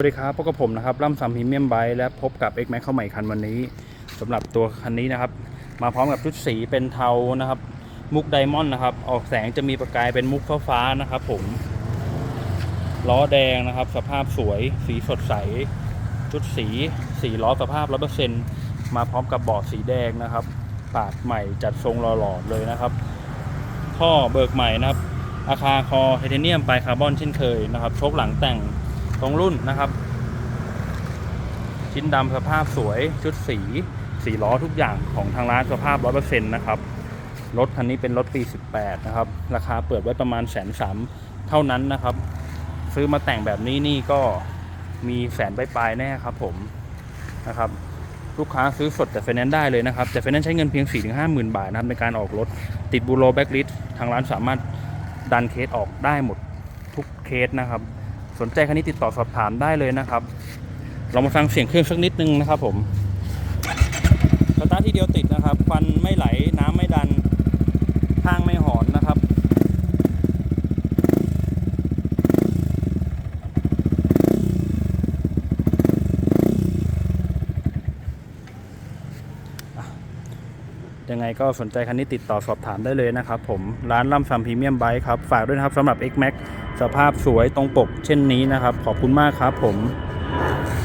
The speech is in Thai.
สวัสดีครับพบกับผมนะครับล่ำซัมพรีเมียมไบและพบกับ X Max เข้าใหม่คันวันนี้สำหรับตัวคันนี้นะครับ มาพร้อมกับชุดสีเป็นเทานะครับ มุกไดมอนด์นะครับ ออกแสงจะมีประกายเป็นมุกฟ้าฟ้านะครับ ผม ล้อแดงนะครับ สภาพสวย สีสดใส ชุดสีสีล้อสภาพร้อยเปอร์เซ็นต์มาพร้อมกับเบาะสีแดงนะครับ ปากใหม่จัดทรงหล่อๆเลยนะครับท่อเบิกใหม่นะครับอาคาคอไทเทเนียมปลายคาร์บอนเช่นเคยนะครับโชคหลังแต่ง ตรงรุ่นนะครับ ชิ้นดำสภาพสวยชุดสีสีล้อทุกอย่างของทางร้านสภาพ100%นะครับ รถคันนี้เป็นรถปี 18 นะครับ ราคาเปิดไว้ประมาณแสนสามเท่านั้นนะครับ ซื้อมาแต่งแบบนี้นี่ก็มีแสนปลายๆแน่ครับผมนะครับลูกค้าซื้อสดแต่ไฟแนนซ์ได้เลยนะครับแต่ไฟแนนซ์ใช้เงินเพียง 4-5หมื่นบาทนะครับในการออกรถติดบูโรแบ็กลิสทางร้านสามารถดันเคสออกได้หมดทุกเคสนะครับ สนใจคันนี้ติดต่อสอบถามได้เลยนะครับ เรามาฟังเสียงเครื่องสักนิดนึงนะครับผมสตาร์ททีเดียวติดนะครับควันไม่ไหลน้ำไม่ดันข้างไม่หอนนะ ยังไงก็สนใจคันนี้ติดต่อสอบถามได้เลยนะครับผมร้านล่ำซัมพรีเมียมไบค์ครับ ฝากด้วยนะครับสำหรับ X Max สภาพสวยตรงปกเช่นนี้นะครับ ขอบคุณมากครับผม